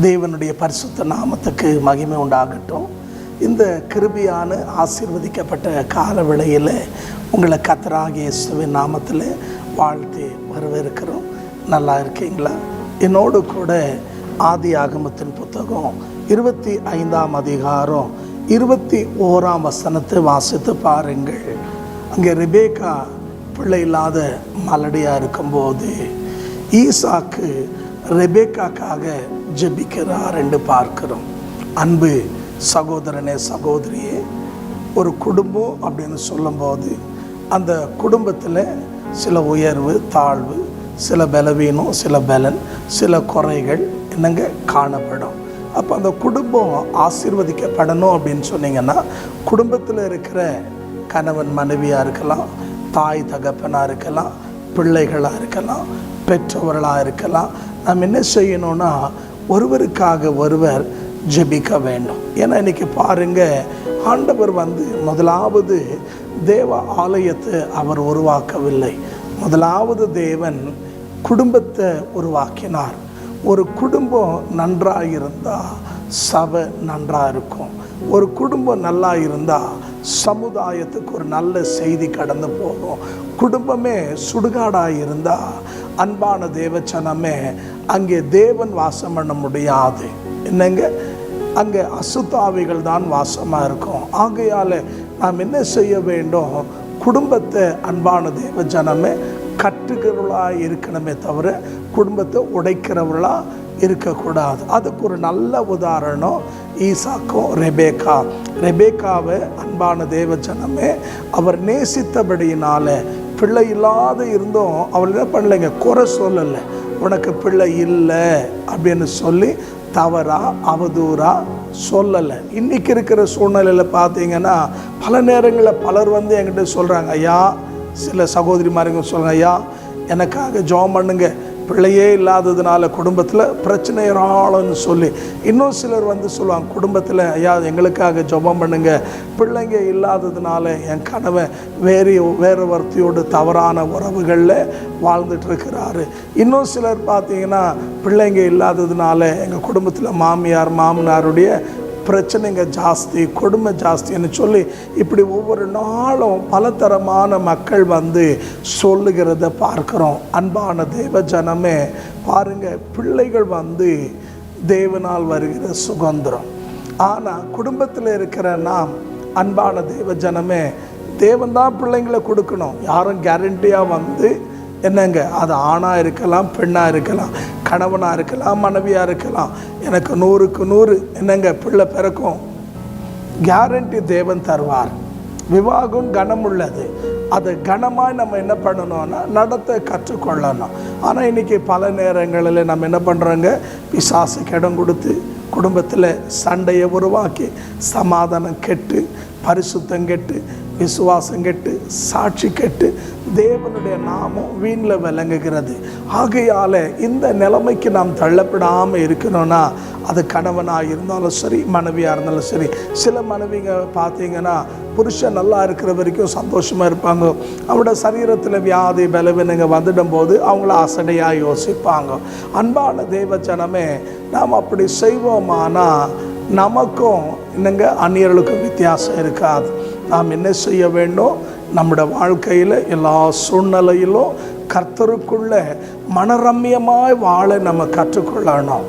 தேவனுடைய பரிசுத்த நாமத்துக்கு மகிமை உண்டாகட்டும். இந்த கிருபியான ஆசீர்வதிக்கப்பட்ட கால வேளையில் உங்களை கத்தராகியேசுவின் நாமத்தில் வாழ்த்தி வரவேற்கிறோம். நல்லா இருக்கீங்களா? என்னோடு கூட ஆதி ஆகமத்தின் புத்தகம் இருபத்தி ஐந்தாம் அதிகாரம் இருபத்தி ஓராம் வசனத்தை வாசித்து பாருங்கள். அங்கே ரிபேகா பிள்ளை இல்லாத மலடியாக இருக்கும்போது ஈசாக்கு ரெபேக்காக்காக ஜெபிக்கிறார் என்று பார்க்கிறோம். அன்பு சகோதரனே சகோதரியே ஒரு குடும்பம் அப்படின்னு சொல்லும்போது அந்த குடும்பத்தில் சில உயர்வு தாழ்வு சில பலவீனம் சில பலன் சில குறைகள் என்னங்க காணப்படும். அப்போ அந்த குடும்பம் ஆசீர்வதிக்கப்படணும் அப்படின்னு சொன்னீங்கன்னா குடும்பத்தில் இருக்கிற கணவன் மனைவியாக இருக்கலாம் தாய் தகப்பனாக இருக்கலாம் பிள்ளைகளாக இருக்கலாம் பெற்றவர்களாக இருக்கலாம் நம்ம என்ன செய்யணும்னா ஒருவருக்காக ஒருவர் ஜெபிக்க வேண்டும். ஏன்னா இன்னைக்கு பாருங்க ஆண்டவர் வந்து முதலாவது தேவ ஆலயத்தை அவர் உருவாக்கவில்லை. முதலாவது தேவன் குடும்பத்தை உருவாக்கினார். ஒரு குடும்பம் நன்றாக இருந்தால் சபை நன்றாக இருக்கும். ஒரு குடும்பம் நல்லா இருந்தால் சமுதாயத்துக்கு ஒரு நல்ல செய்தி கடந்து போகும். குடும்பமே சுடுகாடாக இருந்தால் அன்பான தேவச்சனமே அங்கே தேவன் வாசம் பண்ண முடியாது. என்னங்க? அங்கே அசுத்தாவிகள் தான் வாசமாக இருக்கும். ஆகையால் நாம் என்ன செய்ய வேண்டும்? குடும்பத்தை அன்பான தேவ ஜனமே கட்டுகிறவர்களாக இருக்கணுமே தவிர குடும்பத்தை உடைக்கிறவர்களாக இருக்கக்கூடாது. அதுக்கு ஒரு நல்ல உதாரணம் ஈசாக்கும் ரெபேக்கா. ரெபேக்காவை அன்பான தேவ ஜனமே அவர் நேசித்தபடியினால் பிள்ளை இல்லாத இருந்தும் அவர் என்ன பண்ணலைங்க? குறை சொல்லலை. உனக்கு பிள்ளை இல்லை அப்படின்னு சொல்லி தவறாக அவதூறாக சொல்லலை. இன்னைக்கு இருக்கிற சூழ்நிலையில் பார்த்தீங்கன்னா பல நேரங்களில் பலர் வந்து என்கிட்ட சொல்கிறாங்க ஐயா சில சகோதரிமாருங்க சொல்கிறாங்க ஐயா எனக்காக ஜெபம் பண்ணுங்கள் பிள்ளையே இல்லாததுனால குடும்பத்தில் பிரச்சனை ஏராளம்னு சொல்லி இன்னும் சிலர் வந்து சொல்லுவாங்க குடும்பத்தில் ஐயா எங்களுக்காக ஜபம் பண்ணுங்க. பிள்ளைங்க இல்லாததுனால என் கணவன் வேறு வேறு ஒருத்தியோடு தவறான உறவுகளில் வாழ்ந்துட்டு இருக்கிறாரு இன்னும் சிலர் பார்த்தீங்கன்னா பிள்ளைங்க இல்லாததுனால எங்கள் குடும்பத்தில் மாமியார் மாமனாருடைய பிரச்சனைங்க ஜாஸ்தி கொடுமை ஜாஸ்தின்னு சொல்லி இப்படி ஒவ்வொரு நாளும் பலதரமான மக்கள் வந்து சொல்லுகிறத பார்க்குறோம். அன்பான தேவ ஜனமே பாருங்கள் பிள்ளைகள் வந்து தேவனால் வருகிற சுதந்திரம். ஆனால் குடும்பத்தில் இருக்கிற நாம் அன்பான தேவ ஜனமே தேவன் தான் பிள்ளைங்களை கொடுக்கணும். யாரும் கேரண்டியாக வந்து என்னங்க அது ஆணாக இருக்கலாம் பெண்ணாக இருக்கலாம். கணவனாக இருக்கலாம் மனைவியாக இருக்கலாம். எனக்கு நூறுக்கு நூறு என்னங்க பிள்ளை பிறக்கும்? கேரண்டி தேவன் தருவார். விவாகம் கனம் உள்ளது அது கனமாக நம்ம என்ன பண்ணணும்னா நடத்த கற்றுக்கொள்ளணும். ஆனால் இன்றைக்கி பல நேரங்களில் நம்ம என்ன பண்ணுறோங்க பிசாசுக்கு இடம் கொடுத்து குடும்பத்தில் சண்டையை உருவாக்கி சமாதானம் கெட்டு பரிசுத்தம் கெட்டு விசுவாசம் கெட்டு சாட்சி கெட்டு தேவனுடைய நாமம் வீணில் விளங்குகிறது. ஆகையால் இந்த நிலைமைக்கு நாம் தள்ளப்படாமல் இருக்கணும்னா அது கணவனாக இருந்தாலும் சரி மனைவியாக இருந்தாலும் சரி சில மனைவிங்க பார்த்தீங்கன்னா புருஷன் நல்லா இருக்கிற வரைக்கும் சந்தோஷமாக இருப்பாங்க. அவங்களோட சரீரத்தில் வியாதி பலவீனங்க வந்துடும் போது அவங்கள அசடையாக யோசிப்பாங்க. அன்பான தேவ ஜனமே நாம் அப்படி செய்வோமானா நமக்கும் என்னங்க அந்நியர்களுக்கும் வித்தியாசம் இருக்காது. நாம் என்ன செய்ய வேண்டும்? நம்முடைய வாழ்க்கையில் எல்லா சூழ்நிலையிலும் கர்த்தருக்குள்ள மனரம்யமாய் வாழ நம்ம கற்றுக்கொள்ளணும்.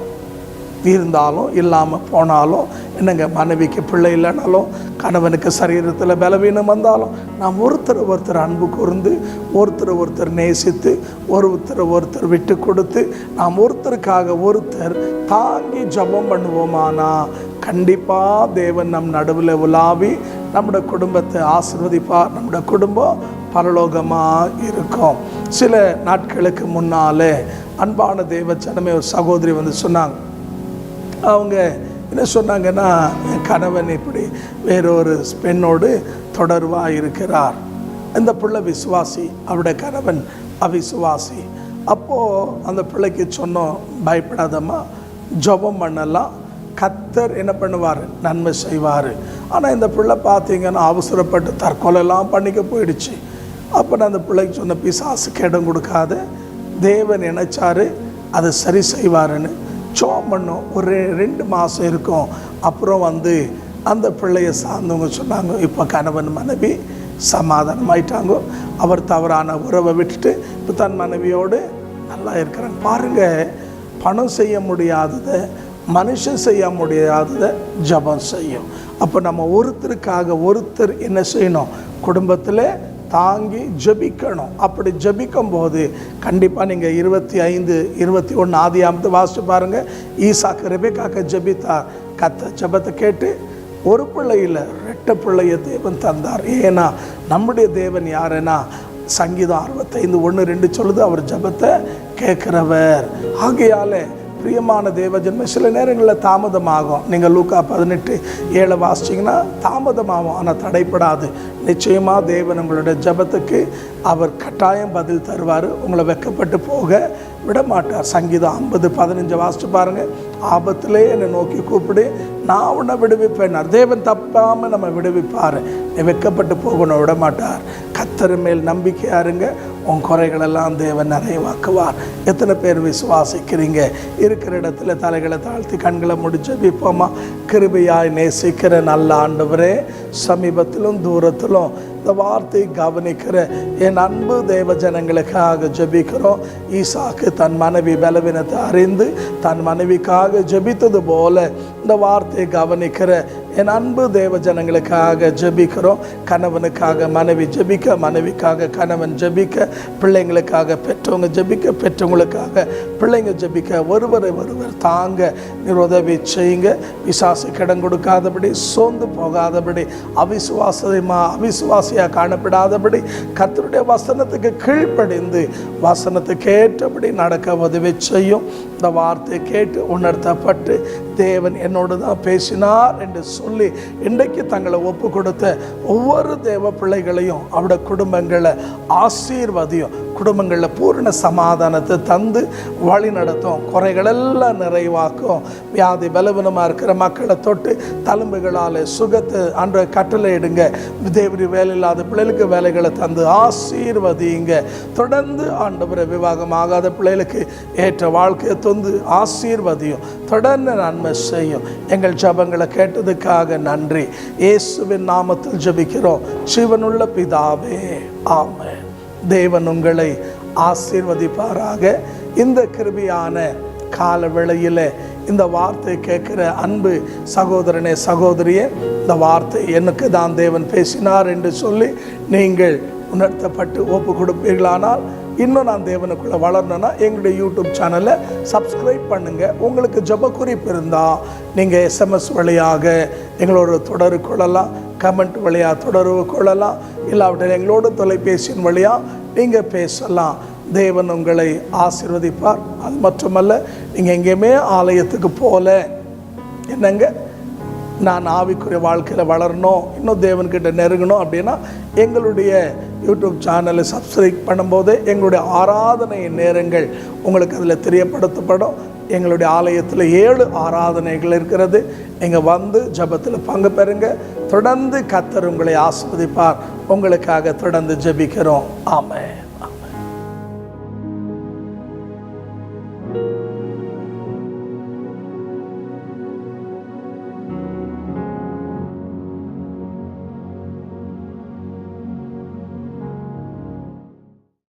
இருந்தாலும் இல்லாமல் போனாலும் என்னங்க மனைவிக்கு பிள்ளை இல்லைனாலும் கணவனுக்கு சரீரத்தில் பலவீனம் வந்தாலும் நாம் ஒருத்தர் ஒருத்தர் அன்பு கூர்ந்து ஒருத்தர் ஒருத்தர் நேசித்து ஒருத்தர் ஒருத்தர் விட்டு கொடுத்து நாம் ஒருத்தருக்காக ஒருத்தர் தாங்கி ஜபம் பண்ணுவோமானா? கண்டிப்பாக தேவன் நம் நடுவில் உலாவி நம்முடைய குடும்பத்தை ஆசிர்வதிப்பார். நம்முடைய குடும்பம் பரலோகமாக இருக்கும். சில நாட்களுக்கு முன்னாலே அன்பான தேவச்சனமே ஒரு சகோதரி வந்து சொன்னாங்க அவங்க என்ன சொன்னாங்கன்னா என் கணவன் இப்படி வேறொரு பெண்ணோடு தொடர்பாக இருக்கிறார். இந்த பிள்ளை விசுவாசி அவருடைய கணவன் அவிசுவாசி. அப்போது அந்த பிள்ளைக்கு சொன்னோம் பயப்படாதம்மா ஜபம் பண்ணலாம். கத்தர் என்ன பண்ணுவார்? நன்மை செய்வார். ஆனால் இந்த பிள்ளை பார்த்தீங்கன்னா அவசரப்பட்டு தற்கொலைலாம் பண்ணிக்க போயிடுச்சு. அப்போ நான் அந்த பிள்ளைக்கு சொன்ன பிசாசுக்கு இடம் கொடுக்காத. தேவன் நினைச்சாரு அதை சரி செய்வாருன்னு. ஜோம் பண்ணோம். ஒரு ரெண்டு மாதம் இருக்கும். அப்புறம் வந்து அந்த பிள்ளையை சார்ந்தவங்க சொன்னாங்க இப்போ கணவன் மனைவி சமாதானமாயிட்டாங்க. அவர் தவறான உறவை விட்டுட்டு இப்போ தன் மனைவியோடு நல்லா இருக்கிறாங்க. பாருங்கள் பணம் செய்ய முடியாததை மனுஷன் செய்ய முடியாததை ஜபம் செய்யும். அப்போ நம்ம ஒருத்தருக்காக ஒருத்தர் என்ன செய்யணும்? குடும்பத்தில் தாங்கி ஜெபிக்கணும். அப்படி ஜபிக்கும் போது கண்டிப்பாக நீங்கள் இருபத்தி ஐந்து இருபத்தி ஒன்று ஆதி ஆமத்து வாசிச்சு பாருங்கள் ஈசாக்கு ரெபேக்காக்க ஜெபித்தார். கத்த ஜெபத்தை கேட்டு ஒரு பிள்ளை இல்லை பிள்ளைய தேவன் தந்தார். ஏன்னா நம்முடைய தேவன் யாருன்னா? சங்கீதம் அறுபத்தைந்து ஒன்று ரெண்டு சொல்லுது அவர் ஜெபத்தை கேட்குறவர். ஆகையாலே பிரியமான தேவ ஜென்ம சில நேரங்களில் தாமதமாகும். நீங்கள் லூக்கா பதினெட்டு ஏழை வாசிச்சிங்கன்னா தாமதமாகும் ஆனால் தடைப்படாது. நிச்சயமாக தேவன் உங்களுடைய ஜெபத்துக்கு அவர் கட்டாயம் பதில் தருவார். உங்களை வெக்கப்பட்டு போக விடமாட்டார். சங்கீதம் ஐம்பது பதினஞ்சு வாசிச்சு பாருங்கள் ஆபத்திலே என்னை நோக்கி கூப்பிடு நான் உன்னை விடுவிப்பேன் தேவன் தப்பாமல் நம்ம விடுவிப்பார். நீ வெக்கப்பட்டு போகணும் விட மாட்டார் கத்தர் மேல் நம்பிக்கையா இருங்க உன் குறைகளெல்லாம் தேவன் நிறைவாக்குவார். எத்தனை பேர் விசுவாசிக்கிறீங்க? இருக்கிற இடத்துல தலைகளை தாழ்த்தி கண்களை முடிச்சு விப்போமா? கிருபையாய் நேசிக்கிற நல்ல ஆண்டவரே சமீபத்திலும் தூரத்திலும் இந்த வார்த்தையை கவனிக்கிற என் அன்பு தேவ ஜனங்களுக்காக ஜெபிக்கிறோம். ஈசாக்கு தன் மனைவி பலவீனத்தை அறிந்து தன் மனைவிக்காக ஜெபித்தது போல இந்த வார்த்தையை கவனிக்கிற என் அன்பு தேவ ஜனங்களுக்காக ஜெபிக்கிறோம். கணவனுக்காக மனைவி ஜெபிக்க மனைவிக்காக கணவன் ஜெபிக்க பிள்ளைங்களுக்காக பெற்றவங்க ஜெபிக்க பெற்றவங்களுக்காக பிள்ளைங்க ஜெபிக்க ஒருவரை ஒருவர் தாங்க நீர் உதவி செய்யுங்க. விசாசு கடன் கொடுக்காதபடி சோர்ந்து போகாதபடி அவிசுவாசமா அவிசுவாசியாக காணப்படாதபடி கத்தருடைய வசனத்துக்கு கீழ்ப்படிந்து வசனத்துக்கு ஏற்றபடி நடக்க உதவி செய்யும். இந்த வார்த்தையை கேட்டு உணர்த்தப்பட்டு தேவன் என்னோடு தான் பேசினார் என்று சொல்லி இன்றைக்கு தங்களை ஒப்பு கொடுத்த ஒவ்வொரு தேவ பிள்ளைகளையும் அவட குடும்பங்களை ஆசீர்வதியும். குடும்பங்களில் பூரண சமாதானத்தை தந்து வழி நடத்தும். குறைகளெல்லாம் நிறைவாக்கும். வியாதி பலவீனமாக இருக்கிற மக்களை தொட்டு தழும்புகளால் சுகத்தை அன்ற கட்டளை எடுங்க தேவரி வேலை இல்லாத பிள்ளைகளுக்கு வேலைகளை தந்து ஆசீர்வதிங்க தொடர்ந்து ஆண்டவரை விவாகம் ஆகாத பிள்ளைகளுக்கு ஏற்ற வாழ்க்கையை தொந்து ஆசீர்வதியும். தொடர்ந்து நன்மை செய்யும். எங்கள் ஜபங்களை கேட்டதுக்காக நன்றி. இயேசுவின் நாமத்தில் ஜெபிக்கிறோம். சிவனுள்ள பிதாவே. ஆமென். தேவன் உங்களை ஆசீர்வதிப்பாராக. இந்த கிருபியான கால வேளையில் இந்த வார்த்தை கேட்குற அன்பு சகோதரனே சகோதரியே இந்த வார்த்தை எனக்கு தான் தேவன் பேசினார் என்று சொல்லி நீங்கள் உணர்த்தப்பட்டு ஒப்பு கொடுப்பீர்களானால் இன்னும் நான் தேவனுக்குள்ளே வளரணும்னா எங்களுடைய யூடியூப் சேனலை சப்ஸ்கிரைப் பண்ணுங்கள் உங்களுக்கு ஜப குறிப்பு இருந்தால் நீங்கள் எஸ்எம்எஸ் வழியாக எங்களோட தொடர்பு கொள்ளலாம். கமெண்ட் வழியாக தொடர்பு கொள்ளலாம். இல்லாவிட்டால் எங்களோட தொலைபேசியின் வழியாக நீங்கள் பேசலாம். தேவன் உங்களை ஆசிர்வதிப்பார். அது மட்டுமல்ல நீங்கள் எங்கேயுமே ஆலயத்துக்கு போகல என்னங்க? நான் ஆவிக்குரிய வாழ்க்கையில் வளரணும் இன்னும் தேவன்கிட்ட நெருங்கணும் அப்படின்னா எங்களுடைய யூடியூப் சேனலை சப்ஸ்கிரைப் பண்ணும்போது எங்களுடைய ஆராதனை நேரங்கள் உங்களுக்கு அதில் தெரியப்படுத்தப்படும். எங்களுடைய ஆலயத்தில் ஏழு ஆராதனைகள் இருக்கிறது. நீங்கள் வந்து ஜபத்தில் பங்கு பெறுங்க. தொடர்ந்து கத்தர் உங்களை ஆஸ்வதிப்பார் உங்களுக்காக தொடர்ந்து ஜெபிக்கிறோம். ஆமாம்